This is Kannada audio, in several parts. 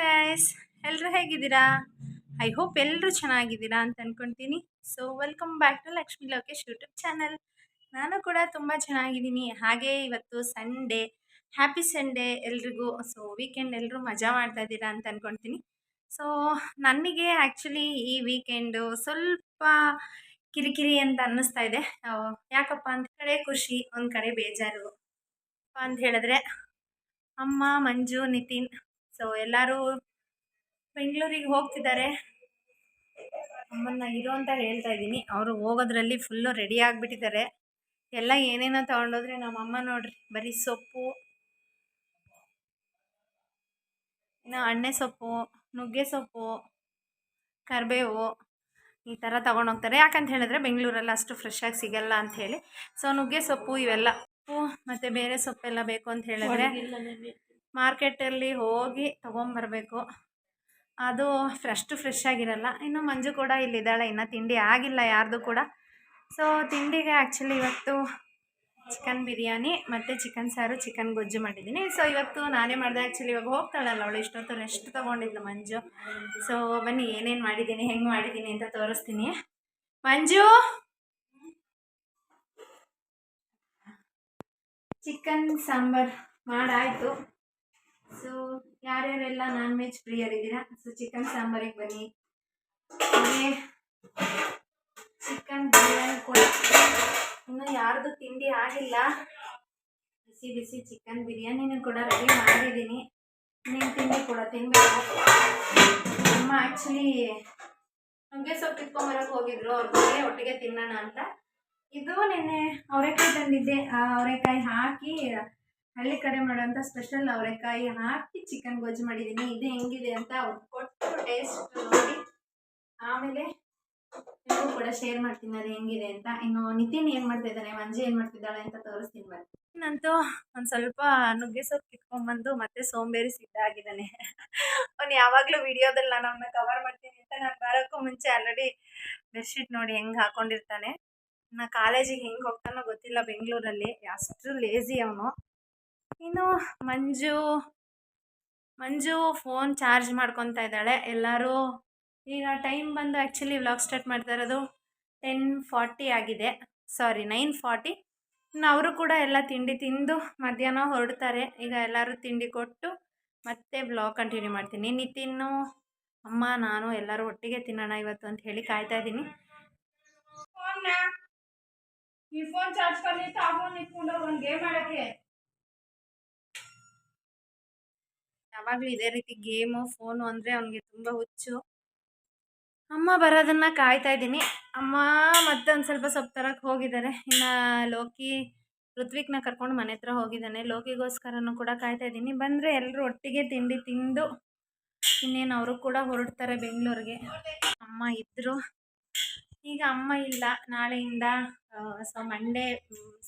ಗೈಸ್ ಎಲ್ಲರೂ ಹೇಗಿದ್ದೀರಾ? ಐ ಹೋಪ್ ಎಲ್ಲರೂ ಚೆನ್ನಾಗಿದ್ದೀರಾ ಅಂತ ಅಂದ್ಕೊಳ್ತೀನಿ so welcome back to Lakshmi Lokesh YouTube channel ನಾನು ಕೂಡ ತುಂಬ ಚೆನ್ನಾಗಿದ್ದೀನಿ. ಹಾಗೆ ಇವತ್ತು ಸಂಡೇ ಹ್ಯಾಪಿ ಸಂಡೇ ಎಲ್ರಿಗೂ. ಸೊ ವೀಕೆಂಡ್ ಎಲ್ಲರೂ ಮಜಾ ಮಾಡ್ತಾ ಇದ್ದೀರಾ ಅಂತ ಅಂದ್ಕೊಳ್ತೀನಿ ಸೊ ನನಗೆ ಆ್ಯಕ್ಚುಲಿ ಈ ವೀಕೆಂಡು ಸ್ವಲ್ಪ ಕಿರಿಕಿರಿ ಅಂತ ಅನ್ನಿಸ್ತಾ ಇದೆ. ಯಾಕಪ್ಪ ಅಂತ ಕಡೆ ಖುಷಿ, ಒಂದು ಕಡೆ ಬೇಜಾರು. ಅಂತ ಹೇಳಿದ್ರೆ ಅಮ್ಮ, ಮಂಜು, ನಿತಿನ್ ಸೊ ಎಲ್ಲರೂ ಬೆಂಗಳೂರಿಗೆ ಹೋಗ್ತಿದ್ದಾರೆ. ಅಮ್ಮನ್ನ ಇರು ಅಂತ ಹೇಳ್ತಾ ಇದ್ದೀನಿ. ಅವರು ಹೋಗೋದ್ರಲ್ಲಿ ಫುಲ್ಲು ರೆಡಿ ಆಗಿಬಿಟ್ಟಿದ್ದಾರೆ. ಎಲ್ಲ ಏನೇನೋ ತೊಗೊಂಡೋದ್ರೆ ನಮ್ಮ ಅಮ್ಮ ನೋಡ್ರಿ, ಬರೀ ಸೊಪ್ಪು, ಇನ್ನು ಅಣ್ಣೆ ಸೊಪ್ಪು, ನುಗ್ಗೆ ಸೊಪ್ಪು, ಕರಿಬೇವು ಈ ಥರ ತೊಗೊಂಡೋಗ್ತಾರೆ ಯಾಕಂತ ಹೇಳಿದ್ರೆ ಬೆಂಗಳೂರಲ್ಲಿ ಅಷ್ಟು ಫ್ರೆಶ್ ಆಗಿ ಸಿಗಲ್ಲ ಹೇಳಿ. ಸೊ ನುಗ್ಗೆ ಸೊಪ್ಪು ಇವೆಲ್ಲ. ಮತ್ತು ಬೇರೆ ಸೊಪ್ಪೆಲ್ಲ ಬೇಕು ಅಂತ ಹೇಳಿದ್ರೆ ಮಾರ್ಕೆಟಲ್ಲಿ ಹೋಗಿ ತೊಗೊಂಬರ್ಬೇಕು. ಅದು ಫ್ರೆಶ್ ಫ್ರೆಶ್ ಆಗಿರಲ್ಲ. ಇನ್ನು ಮಂಜು ಕೂಡ ಇಲ್ಲಿದ್ದಾಳೆ. ಇನ್ನು ತಿಂಡಿ ಆಗಿಲ್ಲ ಯಾರ್ದು ಕೂಡ. ಸೊ ತಿಂಡಿಗೆ ಆ್ಯಕ್ಚುಲಿ ಇವತ್ತು ಚಿಕನ್ ಬಿರಿಯಾನಿ ಮತ್ತು ಚಿಕನ್ ಸಾರು ಚಿಕನ್ ಗೊಜ್ಜು ಮಾಡಿದ್ದೀನಿ. ಸೊ ಇವತ್ತು ನಾನೇ ಮಾಡಿದೆ. ಆ್ಯಕ್ಚುಲಿ ಇವಾಗ ಹೋಗ್ತಾಳಲ್ಲ ಅವಳು. ಇಷ್ಟೊತ್ತು ರೆಸ್ಟ್ ತೊಗೊಂಡಿದ್ಲು ಮಂಜು. ಸೊ ಬನ್ನಿ, ಏನೇನು ಮಾಡಿದ್ದೀನಿ, ಹೆಂಗೆ ಮಾಡಿದ್ದೀನಿ ಅಂತ ತೋರಿಸ್ತೀನಿ. ಮಂಜು! ಚಿಕನ್ ಸಾಂಬಾರ್ ಮಾಡಾಯಿತು. ಸೊ ಯಾರ್ಯಾರೆಲ್ಲ ನಾನ್ ವೆಜ್ ಪ್ರಿಯರಿದ್ದೀರಾ? ಸೊ ಚಿಕನ್ ಸಾಂಬಾರಿಗೆ ಬನ್ನಿ. ಚಿಕನ್ ಬಿರಿಯಾನಿ ಕೂಡ ಇನ್ನು ಯಾರ್ದು ತಿಂಡಿ ಆಗಿಲ್ಲ. ಬಿಸಿ ಬಿಸಿ ಚಿಕನ್ ಬಿರಿಯಾನಿನೂ ಕೂಡ ರೆಡಿ ಮಾಡಿದ್ದೀನಿ. ನೀನು ತಿಂಡಿ ಕೂಡ ತಿನ್ಬೇಕು. ಅಮ್ಮ ಆ್ಯಕ್ಚುಲಿ ನುಗ್ಗೆ ಸೊಪ್ಪು ಕಿತ್ಕೊಂಬರಕ್ಕೆ ಹೋಗಿದ್ರು. ಅವ್ರ ಬಗ್ಗೆ ಒಟ್ಟಿಗೆ ತಿನ್ನೋಣ ಅಂತ. ಇದು ನಿನ್ನೆ ಅವರೆಕಾಯಿ ತಂದಿದ್ದೆ. ಆ ಅವರೆಕಾಯಿ ಹಾಕಿ ಹಳ್ಳಿ ಕಡೆ ಮಾಡುವಂತ ಸ್ಪೆಷಲ್ ಅವರೆಕಾಯಿ ಹಾಕಿ ಚಿಕನ್ ಗೊಜ್ಜು ಮಾಡಿದ್ದೀನಿ. ಇದು ಹೆಂಗಿದೆ ಅಂತ ಕೊಟ್ಟು ಟೇಸ್ಟ್ ನೋಡಿ. ಆಮೇಲೆ ಎಲ್ಲರೂ ಕೂಡ ಶೇರ್ ಮಾಡ್ತೀನಿ ಅದು ಹೆಂಗಿದೆ ಅಂತ. ಇನ್ನು ನಿತಿನ್ ಏನು ಮಾಡ್ತಾ ಇದ್ದಾನೆ? ಮಂಜು ಏನು ಮಾಡ್ತಿದ್ದಾಳೆ ಅಂತ ತೋರಿಸ್ತೀನಿ ಬನ್ನಿ. ನಂತೂ ಒಂದು ಸ್ವಲ್ಪ ನುಗ್ಗೆ ಸೊಪ್ಪು ಕಿತ್ಕೊಂಡ್ಬಂದು ಮತ್ತೆ ಸೋಂಬೇರಿ ಸಿದ್ಧ ಆಗಿದ್ದಾನೆ. ಅವ್ನು ಯಾವಾಗಲೂ ವಿಡಿಯೋದಲ್ಲಿ ನಾನು ಅವನ್ನ ಕವರ್ ಮಾಡ್ತೀನಿ ಅಂತ. ನಾನು ಬರೋಕ್ಕೂ ಮುಂಚೆ ಆಲ್ರೆಡಿ ಬೆಡ್ಶೀಟ್ ನೋಡಿ ಹೆಂಗ್ ಹಾಕೊಂಡಿರ್ತಾನೆ. ನಾ ಕಾಲೇಜಿಗೆ ಹೆಂಗ್ ಹೋಗ್ತಾನೋ ಗೊತ್ತಿಲ್ಲ ಬೆಂಗಳೂರಲ್ಲಿ. ಅಷ್ಟು ಲೇಜಿ ಅವನು. ಇನ್ನು ಮಂಜು ಮಂಜು ಫೋನ್ ಚಾರ್ಜ್ ಮಾಡ್ಕೊತಾ ಇದ್ದಾಳೆ. ಎಲ್ಲರೂ ಈಗ ಟೈಮ್ ಬಂದು ಆ್ಯಕ್ಚುಲಿ ವ್ಲಾಗ್ ಸ್ಟಾರ್ಟ್ ಮಾಡ್ತಾ ಇರೋದು ಟೆನ್ ಫಾರ್ಟಿ ಆಗಿದೆ. ಸಾರಿ ನೈನ್ ಫಾರ್ಟಿ ಇನ್ನು ಅವರು ಕೂಡ ಎಲ್ಲ ತಿಂಡಿ ತಿಂದು ಮಧ್ಯಾಹ್ನ ಹೊರಡ್ತಾರೆ. ಈಗ ಎಲ್ಲರೂ ತಿಂಡಿ ಕೊಟ್ಟು ಮತ್ತೆ ಬ್ಲಾಗ್ ಕಂಟಿನ್ಯೂ ಮಾಡ್ತೀನಿ. ನಿತಿನ್ನು, ಅಮ್ಮ, ನಾನು ಎಲ್ಲರೂ ಒಟ್ಟಿಗೆ ತಿನ್ನೋಣ ಇವತ್ತು ಅಂತ ಹೇಳಿ ಕಾಯ್ತಾ ಇದ್ದೀನಿ. ಈ ಫೋನ್ ಚಾರ್ಜ್ ಕಲಿತು ಆ ಫೋನ್ ಒಂದು ಗೇಮ್ ಆಡೋಕ್ಕೆ. ಯಾವಾಗಲೂ ಇದೇ ರೀತಿ ಗೇಮು, ಫೋನು ಅಂದರೆ ಅವನಿಗೆ ತುಂಬ ಹುಚ್ಚು. ಅಮ್ಮ ಬರೋದನ್ನ ಕಾಯ್ತಾ ಇದ್ದೀನಿ. ಅಮ್ಮ ಮತ್ತೆ ಒಂದು ಸ್ವಲ್ಪ ಸೊಪ್ಪು ತರಕ್ಕೆ ಹೋಗಿದ್ದಾರೆ. ಇನ್ನು ಲೋಕಿ ಋತ್ವಿಕ್ನ ಕರ್ಕೊಂಡು ಮನೆ ಹತ್ರ ಹೋಗಿದ್ದಾನೆ. ಲೋಕಿಗೋಸ್ಕರನೂ ಕೂಡ ಕಾಯ್ತಾ ಇದ್ದೀನಿ. ಬಂದರೆ ಎಲ್ಲರೂ ಒಟ್ಟಿಗೆ ತಿಂಡಿ ತಿಂದು ಇನ್ನೇನು ಅವರು ಕೂಡ ಹೊರಡ್ತಾರೆ ಬೆಂಗಳೂರಿಗೆ. ಅಮ್ಮ ಇದ್ದರು ಈಗ ಅಮ್ಮ ಇಲ್ಲ. ನಾಳೆಯಿಂದ ಸೊ ಮಂಡೇ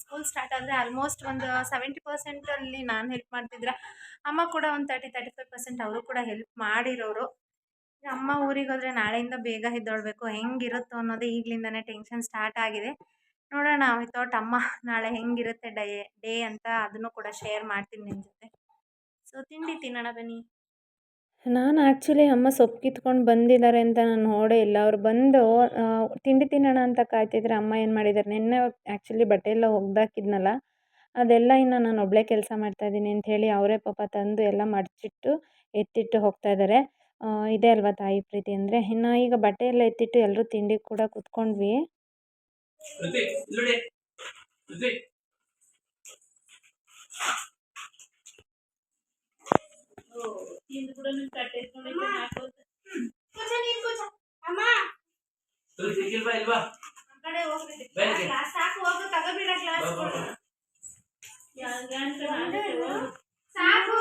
ಸ್ಕೂಲ್ ಸ್ಟಾರ್ಟ್ ಆದರೆ ಆಲ್ಮೋಸ್ಟ್ ಒಂದು ಸೆವೆಂಟಿ ಪರ್ಸೆಂಟಲ್ಲಿ ನಾನು ಹೆಲ್ಪ್ ಮಾಡ್ತಿದ್ರೆ. ಅಮ್ಮ ಕೂಡ ಒಂದು ತರ್ಟಿ ತರ್ಟಿ ಫೈವ್ ಪರ್ಸೆಂಟ್ ಅವರು ಕೂಡ ಹೆಲ್ಪ್ ಮಾಡಿರೋರು. ಅಮ್ಮ ಊರಿಗೆ ಹೋದರೆ ನಾಳೆಯಿಂದ ಬೇಗ ಎದ್ದೊಳ್ಬೇಕು. ಹೆಂಗಿರುತ್ತೋ ಅನ್ನೋದೇ ಈಗಲಿಂದನೇ ಟೆನ್ಷನ್ ಸ್ಟಾರ್ಟ್ ಆಗಿದೆ. ನೋಡೋಣ ವಿತೌಟ್ ಅಮ್ಮ ನಾಳೆ ಹೆಂಗಿರುತ್ತೆ ಡೇ ಡೇ ಅಂತ ಅದನ್ನು ಕೂಡ ಶೇರ್ ಮಾಡ್ತೀನಿ ನಿಮ್ಮ ಜೊತೆ. ಸೊ ತಿಂಡಿ ತಿನ್ನೋಣ ಬನ್ನಿ. ನಾನು ಆ್ಯಕ್ಚುಲಿ ಅಮ್ಮ ಸೊಪ್ಪು ಕಿತ್ಕೊಂಡು ಬಂದಿದ್ದಾರೆ ಅಂತ ನಾನು ನೋಡೇ ಇಲ್ಲ. ಅವ್ರು ಬಂದು ತಿಂಡಿ ತಿನ್ನೋಣ ಅಂತ ಕಾಯ್ತಿದ್ರೆ ಅಮ್ಮ ಏನು ಮಾಡಿದ್ದಾರೆ ನಿನ್ನೆ ಆ್ಯಕ್ಚುಲಿ ಬಟ್ಟೆ ಎಲ್ಲ ಒಗ್ದಾಕಿದ್ನಲ್ಲ, ಅದೆಲ್ಲ ಇನ್ನು ನಾನು ಒಬ್ಬಳೇ ಕೆಲಸ ಮಾಡ್ತಾಯಿದ್ದೀನಿ ಹೇಳಿ ಅವರೇ ಪಾಪ ತಂದು ಎಲ್ಲ ಮಡಚಿಟ್ಟು, ಎತ್ತಿಟ್ಟು ಹೋಗ್ತಾ ಇದ್ದಾರೆ ಇದೆ ಇದೇ ಅಲ್ವಾ ತಾಯಿ ಪ್ರೀತಿ ಅಂದರೆ? ಇನ್ನು ಈಗ ಬಟ್ಟೆ ಎಲ್ಲ ಎತ್ತಿಟ್ಟು ಎಲ್ಲರೂ ತಿಂಡಿ ಕೂಡ ಕೂತ್ಕೊಂಡ್ವಿ. ಋತಿಕ್ ಇಲ್ಲಿ ನೋಡಿ ಋತಿಕ್ ಋತಿಕ್ ಇಲ್ವಾ ಇಲ್ವಾ ಬೆಳಗ್ಗೆ. ಸಾಕು ಹೋಗು ತಗೋಬಿಡ ಬಾ, ಬಾ, ಬಾ. ಸಾಕು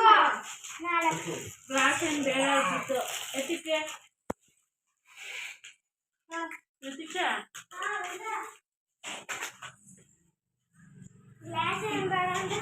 ಗ್ಲಾಸ್ ಏನು ಬೇಡ ಇದ್ದಿತ್ತು ಎತ್ತಿಕ್ಕೆ ಎತ್ತಿಕ್ಕೆ ಹೇಳಿ ಚೆನ್ನಾಗಿ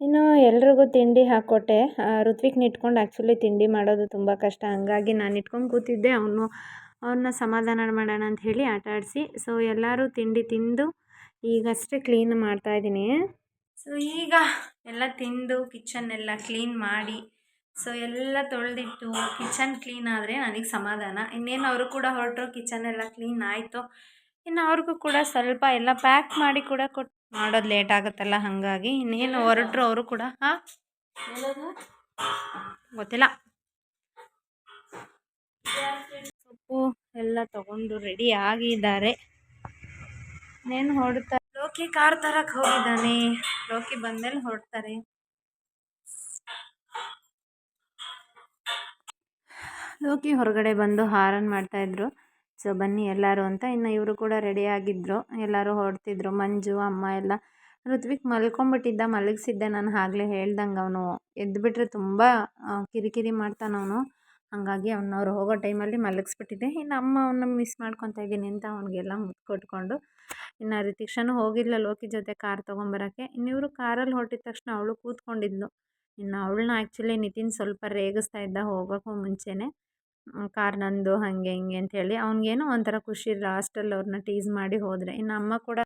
ಇನ್ನು ಎಲ್ರಿಗೂ ತಿಂಡಿ ಹಾಕ್ಕೊಟ್ಟೆ ಋತ್ವಿಕ್ ಇಟ್ಕೊಂಡು ಆ್ಯಕ್ಚುಲಿ ತಿಂಡಿ ಮಾಡೋದು ತುಂಬ ಕಷ್ಟ. ಹಂಗಾಗಿ ನಾನು ಇಟ್ಕೊಂಡು ಕೂತಿದ್ದೆ. ಅವನು, ಅವನ್ನ ಸಮಾಧಾನ ಮಾಡೋಣ ಅಂತ ಹೇಳಿ ಆಟ ಆಡಿಸಿ ಸೊ ಎಲ್ಲರೂ ತಿಂಡಿ ತಿಂದು ಈಗಷ್ಟೇ ಕ್ಲೀನ್ ಮಾಡ್ತಾಯಿದ್ದೀನಿ ಸೊ ಈಗ ಎಲ್ಲ ತಿಂದು ಕಿಚನ್ ಎಲ್ಲ ಕ್ಲೀನ್ ಮಾಡಿ ಸೊ ಎಲ್ಲ ತೊಳೆದಿಟ್ಟು ಕಿಚನ್ ಕ್ಲೀನ್ ಆದರೆ ನನಗೆ ಸಮಾಧಾನ. ಇನ್ನೇನು ಅವರು ಕೂಡ ಹೊರಟರು ಕಿಚನ್ ಎಲ್ಲ ಕ್ಲೀನ್ ಆಯಿತು ಇನ್ನು ಅವ್ರಿಗೂ ಕೂಡ ಸ್ವಲ್ಪ ಎಲ್ಲ ಪ್ಯಾಕ್ ಮಾಡಿ ಕೂಡ ಕೊಟ್ಟು ಮಾಡೋದು ಲೇಟ್ ಆಗುತ್ತಲ್ಲ ಹಾಗಾಗಿ ಇನ್ನೇನು ಹೊರಟ್ರು ಅವರು ಕೂಡ ಹಾಂ? ಗೊತ್ತಿಲ್ಲ. ಸೊಪ್ಪು ಎಲ್ಲ ತಗೊಂಡು ರೆಡಿ ಆಗಿದ್ದಾರೆ. ಇನ್ನೇನು ಹೊಡ್ತಾರೆ ಲೋಕಿ ಕಾರ್ ತರಕ್ಕೆ ಹೋಗಿದ್ದಾನೆ. ಲೋಕಿ ಬಂದ್ಮೇಲೆ ಹೊರಡ್ತಾರೆ. ಲೋಕಿ ಹೊರಗಡೆ ಬಂದು ಹಾರನ್ ಮಾಡ್ತಾಯಿದ್ರು ಸೊ, ಬನ್ನಿ ಎಲ್ಲರೂ ಅಂತ. ಇನ್ನು ಇವರು ಕೂಡ ರೆಡಿ ಆಗಿದ್ರು. ಎಲ್ಲರೂ ಹೊರಡ್ತಿದ್ರು. ಮಂಜು, ಅಮ್ಮ ಎಲ್ಲ. ಋತ್ವಿಕ್ ಮಲ್ಕೊಂಬಿಟ್ಟಿದ್ದ ಮಲಗಿಸಿದ್ದೆ. ನಾನು ಆಗಲೇ ಹೇಳ್ದಂಗೆ ಅವನು ಎದ್ದುಬಿಟ್ರೆ ತುಂಬ ಕಿರಿಕಿರಿ ಮಾಡ್ತಾನೆ ಅವನು. ಹಾಗಾಗಿ ಅವ್ನು ಅವ್ರು ಹೋಗೋ ಟೈಮಲ್ಲಿ ಮಲಗಿಸ್ಬಿಟ್ಟಿದ್ದೆ. ಇನ್ನು ಅಮ್ಮ ಅವನ್ನ ಮಿಸ್ ಮಾಡ್ಕೊತಾ ಇದ್ದೀನಿ ಅಂತ ಅವನಿಗೆಲ್ಲ ಮುದ್ದು ಕೊಟ್ಕೊಂಡು ಇನ್ನು ರಿತಿಕ್ಷನು ಹೋಗಿಲ್ಲ ಲೋಕಿ ಜೊತೆ ಕಾರ್ ತೊಗೊಂಬರೋಕ್ಕೆ. ಇನ್ನು ಇವರು ಕಾರಲ್ಲಿ ಹೊರಟಿದ ತಕ್ಷಣ ಅವಳು ಕೂತ್ಕೊಂಡಿದ್ಲು. ಇನ್ನು ಅವಳನ್ನ ಆ್ಯಕ್ಚುಲಿ ನಿತಿನ್ ಸ್ವಲ್ಪ ರೇಗಿಸ್ತಾ ಇದ್ದ ಹೋಗೋಕ್ಕೂ ಮುಂಚೆನೇ. ಕಾರ್ ನಂದು ಹಾಗೆ ಹಿಂಗೆ ಅಂಥೇಳಿ ಅವ್ನಿಗೇನೋ ಒಂಥರ ಖುಷಿ ಲಾಸ್ಟಲ್ಲಿ ಅವ್ರನ್ನ ಟೀಸ್ ಮಾಡಿ ಹೋದರೆ. ಇನ್ನು ಅಮ್ಮ ಕೂಡ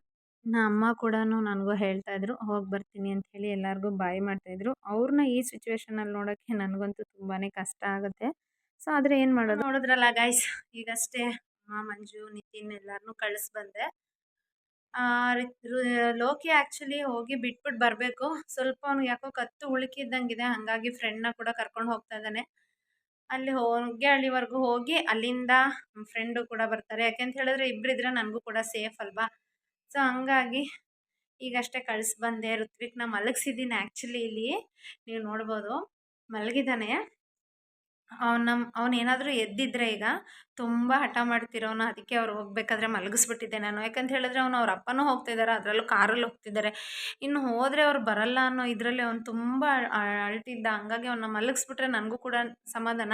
ಇನ್ನು ಅಮ್ಮ ಕೂಡ ನನಗೂ ಹೇಳ್ತಾಯಿದ್ರು ಹೋಗಿ ಬರ್ತೀನಿ ಅಂಥೇಳಿ ಎಲ್ಲರಿಗೂ ಬಾಯ್ ಮಾಡ್ತಾಯಿದ್ರು ಅವ್ರನ್ನ ಈ ಸಿಚುವೇಶನಲ್ಲಿ ನೋಡೋಕ್ಕೆ ನನಗಂತೂ ತುಂಬಾ ಕಷ್ಟ ಆಗುತ್ತೆ. ಸೊ ಆದರೆ ಏನು ಮಾಡೋದು? ನೋಡಿದ್ರಲ್ಲ ಗಾಯ್ಸ್ ಈಗಷ್ಟೇ ಅಮ್ಮ ಮಂಜು ನಿತಿನ್ ಎಲ್ಲರನ್ನೂ ಕಳಿಸ್ ಬಂದೆ. ಆ, ರಿ- ರು- ಲೋಕಿ ಆ್ಯಕ್ಚುಲಿ ಹೋಗಿ ಬಿಟ್ಬಿಟ್ಟು ಬರಬೇಕು. ಸ್ವಲ್ಪ ಅವ್ನಿಗೆ ಯಾಕೋ ಕತ್ತು ಉಳುಕಿದ್ದಂಗಿದೆ, ಹಾಗಾಗಿ ಫ್ರೆಂಡ್ನ ಕೂಡ ಕರ್ಕೊಂಡು ಹೋಗ್ತಾ ಇದ್ದಾನೆ. ಅಲ್ಲಿ ಹೋಗಿ ಹೊಗ್ಗೆಹಳ್ಳಿವರೆಗೂ ಹೋಗಿ ಅಲ್ಲಿಂದ ಫ್ರೆಂಡು ಕೂಡ ಬರ್ತಾರೆ. ಯಾಕೆಂತ ಹೇಳಿದ್ರೆ ಇಬ್ಬರಿದ್ರೆ ನನಗೂ ಕೂಡ ಸೇಫ್ ಅಲ್ವಾ? ಸೊ ಹಂಗಾಗಿ ಈಗಷ್ಟೇ ಕಳ್ಸಿ ಬಂದೆ. ಋತ್ವಿಕ್ನ ಮಲಗಿಸಿದ್ದೀನಿ ಆ್ಯಕ್ಚುಲಿ ಇಲ್ಲಿ. ನೀವು ನೋಡ್ಬೋದು. ಮಲಗಿದ್ದಾನೆ. ಅವ್ನ ಅವನೇನಾದರೂ ಎದ್ದಿದ್ರೆ ಈಗ ತುಂಬ ಹಠ ಮಾಡ್ತಿರೋನು ಅದಕ್ಕೆ ಅವ್ರು ಹೋಗ್ಬೇಕಾದ್ರೆ ಮಲಗಿಸ್ಬಿಟ್ಟಿದ್ದೆ ನಾನು. ಯಾಕಂತ ಹೇಳಿದ್ರೆ ಅವನು ಅವ್ರ ಅಪ್ಪನೂ ಹೋಗ್ತಿದ್ದಾರೆ ಅದರಲ್ಲೂ ಕಾರಲ್ಲಿ ಹೋಗ್ತಿದ್ದಾರೆ ಇನ್ನು ಹೋದರೆ ಅವ್ರು ಬರಲ್ಲ ಅನ್ನೋ ಇದರಲ್ಲಿ ಅವ್ನು ತುಂಬ ಅಳ್ತಿದ್ದ. ಹಂಗಾಗಿ ಅವನ್ನ ಮಲಗಿಸ್ಬಿಟ್ರೆ ನನಗೂ ಕೂಡ ಸಮಾಧಾನ.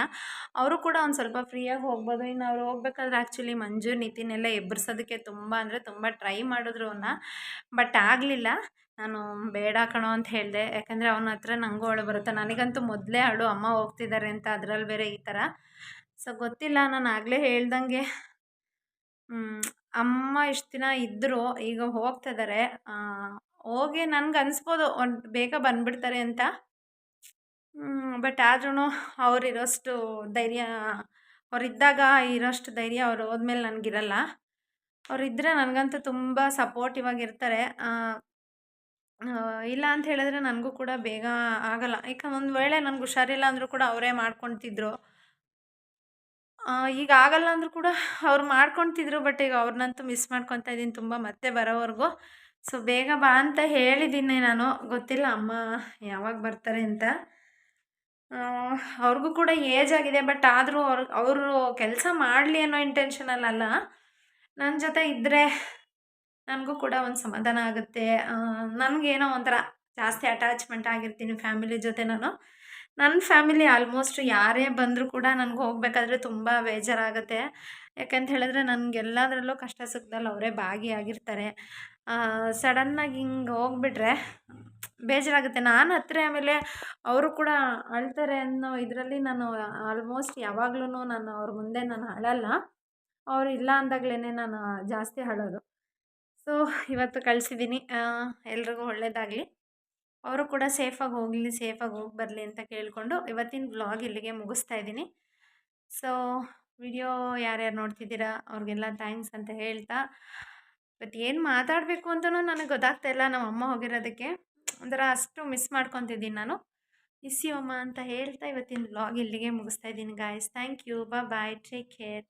ಅವರು ಕೂಡ ಅವ್ನು ಸ್ವಲ್ಪ ಫ್ರೀಯಾಗಿ ಹೋಗ್ಬೋದು. ಇನ್ನು ಅವ್ರು ಹೋಗ್ಬೇಕಾದ್ರೆ ಆ್ಯಕ್ಚುಲಿ ಮಂಜು, ನಿತಿನ್ ಎಲ್ಲ ಎಬ್ಬರಿಸೋದಕ್ಕೆ ತುಂಬ ಅಂದರೆ ತುಂಬ ಟ್ರೈ ಮಾಡಿದ್ರು ಅವನ್ನ ಬಟ್ ಆಗಲಿಲ್ಲ. ನಾನು ಬೇಡ ಕಣೋ ಅಂತ ಹೇಳಿದೆ. ಯಾಕಂದರೆ ಅವನ ಹತ್ರ ನನಗೂ ಅಳು ಬರುತ್ತೆ. ನನಗಂತೂ ಮೊದಲೇ ಅಳು ಅಮ್ಮ ಹೋಗ್ತಿದ್ದಾರೆ ಅಂತ ಅದರಲ್ಲಿ ಬೇರೆ ಈ ಥರ. ಸೊ, ಗೊತ್ತಿಲ್ಲ. ನಾನು ಆಗಲೇ ಹೇಳ್ದಂಗೆ ಅಮ್ಮ ಇಷ್ಟು ದಿನ ಇದ್ದರು ಈಗ ಹೋಗ್ತಿದ್ದಾರೆ ಹೋಗಿ ನನಗೆ ಅನಿಸ್ಬೋದು. ಒಂದು ಬೇಗ ಬಂದುಬಿಡ್ತಾರೆ ಅಂತ. ಬಟ್ ಆದ್ರೂ ಅವರಿರೋಷ್ಟು ಧೈರ್ಯ, ಅವರಿದ್ದಾಗ ಇರೋಷ್ಟು ಧೈರ್ಯ ಅವ್ರು ಹೋದ್ಮೇಲೆ ನನಗಿರಲ್ಲ. ಅವರಿದ್ದರೆ ನನಗಂತೂ ತುಂಬ ಸಪೋರ್ಟಿವ್ ಆಗಿರ್ತಾರೆ. ಇಲ್ಲ ಅಂತ ಹೇಳಿದ್ರೆ ನನಗೂ ಕೂಡ ಬೇಗ ಆಗಲ್ಲ. ಯಾಕಂದ್ರೆ ಒಂದು ವೇಳೆ ನನಗೆ ಹುಷಾರಿಲ್ಲ ಅಂದರೂ ಕೂಡ ಅವರೇ ಮಾಡ್ಕೊತಿದ್ರು. ಈಗ ಆಗಲ್ಲ ಅಂದರೂ ಕೂಡ ಅವ್ರು ಮಾಡ್ಕೊತಿದ್ರು, ಬಟ್ ಈಗ ಅವ್ರನ್ನಂತೂ ಮಿಸ್ ಮಾಡ್ಕೊತಾ ಇದ್ದೀನಿ ತುಂಬ ಮತ್ತೆ ಬರೋವರೆಗೂ. ಸೊ ಬೇಗ ಬಾ ಅಂತ ಹೇಳಿದ್ದೀನಿ ನಾನು. ಗೊತ್ತಿಲ್ಲ ಅಮ್ಮ ಯಾವಾಗ ಬರ್ತಾರೆ ಅಂತ. ಅವ್ರಿಗೂ ಕೂಡ ಏಜ್ ಆಗಿದೆ, ಬಟ್ ಆದರೂ ಅವ್ರು, ಅವರು ಕೆಲಸ ಮಾಡಲಿ ಅನ್ನೋ ಇಂಟೆನ್ಷನಲ್ಲ ನನ್ನ ಜೊತೆ ಇದ್ದರೆ ನನಗೂ ಕೂಡ ಒಂದು ಸಮಾಧಾನ ಆಗುತ್ತೆ. ನನಗೇನೋ ಒಂಥರ ಜಾಸ್ತಿ ಅಟ್ಯಾಚ್ಮೆಂಟ್ ಆಗಿರ್ತೀನಿ ಫ್ಯಾಮಿಲಿ ಜೊತೆ ನಾನು. ನನ್ನ ಫ್ಯಾಮಿಲಿ ಆಲ್ಮೋಸ್ಟ್ ಯಾರೇ ಬಂದರೂ ಕೂಡ ನನಗೆ ಹೋಗಬೇಕಾದ್ರೆ ತುಂಬ ಬೇಜಾರಾಗುತ್ತೆ. ಯಾಕಂತ ಹೇಳಿದ್ರೆ ನನಗೆಲ್ಲದರಲ್ಲೂ ಕಷ್ಟ ಸುಖದಲ್ಲಿ ಅವರೇ ಭಾಗಿಯಾಗಿರ್ತಾರೆ. ಸಡನ್ನಾಗಿ ಹಿಂಗೆ ಹೋಗ್ಬಿಟ್ರೆ ಬೇಜಾರಾಗುತ್ತೆ. ನಾನು ಹತ್ತಿರ ಆಮೇಲೆ ಅವರು ಕೂಡ ಅಳ್ತಾರೆ ಅನ್ನೋ ಇದರಲ್ಲಿ ನಾನು ಆಲ್ಮೋಸ್ಟ್ ಯಾವಾಗ್ಲೂ ನಾನು ಅವ್ರ ಮುಂದೆ ನಾನು ಅಳಲ್ಲ. ಅವರು ಇಲ್ಲ ಅಂದಾಗ್ಲೇ ನಾನು ಜಾಸ್ತಿ ಅಳೋದು. ಸೊ, ಇವತ್ತು ಕಳಿಸಿದ್ದೀನಿ ಎಲ್ರಿಗೂ ಒಳ್ಳೆಯದಾಗಲಿ ಅವರು ಕೂಡ ಸೇಫಾಗಿ ಹೋಗಲಿ, ಸೇಫಾಗಿ ಹೋಗಿ ಬರಲಿ ಅಂತ ಕೇಳಿಕೊಂಡು ಇವತ್ತಿನ ವ್ಲಾಗ್ ಇಲ್ಲಿಗೆ ಮುಗಿಸ್ತಾ ಇದ್ದೀನಿ. ಸೊ, ವಿಡಿಯೋ ಯಾರ್ಯಾರು ನೋಡ್ತಿದ್ದೀರಾ, ಅವ್ರಿಗೆಲ್ಲ ಥ್ಯಾಂಕ್ಸ್ ಅಂತ ಹೇಳ್ತಾ. ಇವತ್ತು ಏನು ಮಾತಾಡಬೇಕು ಅಂತಲೂ ನನಗೆ ಗೊತ್ತಾಗ್ತಾ ಇಲ್ಲ ನಮ್ಮ ಅಮ್ಮ ಹೋಗಿರೋದಕ್ಕೆ. ಒಂಥರ ಅಷ್ಟು ಮಿಸ್ ಮಾಡ್ಕೊತಿದ್ದೀನಿ ನಾನು. ಮಿಸ್ ಯು ಅಮ್ಮ ಅಂತ ಹೇಳ್ತಾ ಇವತ್ತಿನ ವ್ಲಾಗ್ ಇಲ್ಲಿಗೆ ಮುಗಿಸ್ತಾ ಇದ್ದೀನಿ guys thank you bye take care